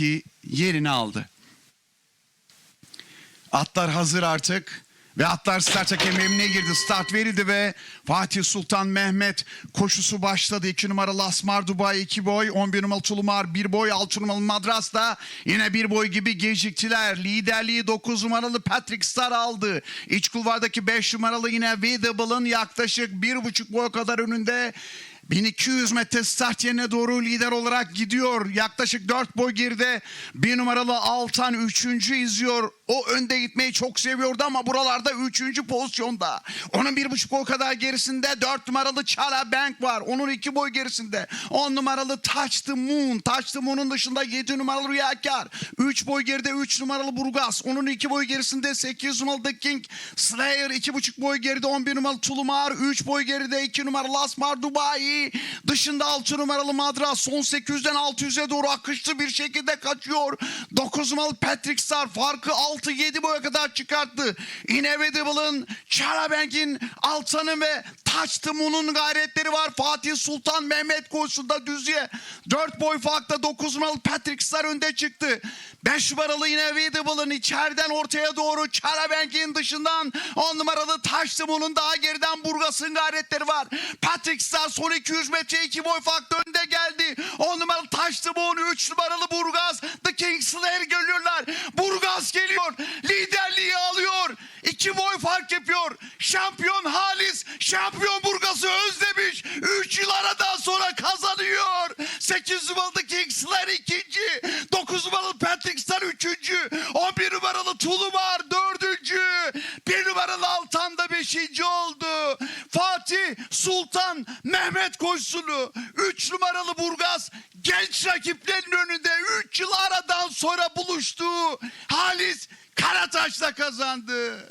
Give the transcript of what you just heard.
mevki yerini aldı. Atlar hazır artık. Ve atlar start hakemliğine girdi. Start verildi ve Fatih Sultan Mehmet koşusu başladı. 2 numaralı Asmar Dubai 2 boy. 11 numaralı Tulumar 1 boy. 6 numaralı Madras da yine 1 boy gibi geciktiler. Liderliği 9 numaralı Patrick Star aldı. İç kulvardaki 5 numaralı yine Vidable'ın yaklaşık 1,5 boy kadar önünde. 1200 metre start yerine doğru lider olarak gidiyor. Yaklaşık 4 boy geride bir numaralı Altan 3. izliyor. O önde gitmeyi çok seviyordu ama buralarda 3. pozisyonda. Onun 1,5 boy kadar gerisinde 4 numaralı Çara Bank var. Onun 2 boy gerisinde 10 numaralı Touch the Moon. Touch the Moon'un dışında 7 numaralı Rüyakar. 3 boy geride 3 numaralı Burgaz. Onun 2 boy gerisinde 8 numaralı The King. Slayer 2,5 boy geride 11 numaralı Tulumar. 3 boy geride 2 numaralı Asmar Dubai. Dışında 6 numaralı Madras son 800'den 600'e doğru akışlı bir şekilde kaçıyor. 9 numaralı Patrick Star farkı 6-7 boya kadar çıkarttı. Inevitable'ın, Çarabenk'in, Altan'ın ve Taçtımun'un gayretleri var. Fatih Sultan Mehmet koşusunda düzye. 4 boy farkta 9 numaralı Patrick Star önde çıktı. 5 numaralı Inevitable'ın içeriden ortaya doğru Çarabenk'in dışından 10 numaralı Taçtımun'un daha geriden Burgas'ın gayretleri var. Patrick Star son 200 metre 2 boy farklı önde geldi. 10 numaralı Taçtımun 3 numaralı Burgaz. The Kingsler geliyorlar. Burgaz geliyor. Liderliği alıyor. 2 boy fark yapıyor. Şampiyon Halis, şampiyon Burgaz'ı özlemiş. 3 yıl aradan sonra kazanıyor. 8 numaralı Kingsler ikinci. 9 numaralı Patrick Star üçüncü. 11 numaralı Tulumar dördüncü. 1 numaralı Altan da beşinci oldu. Fatih Sultan Mehmet koşusunu 3 numaralı Burgaz genç rakiplerin önünde 3 yıl aradan sonra buluştu. Halis Karataş'la kazandı.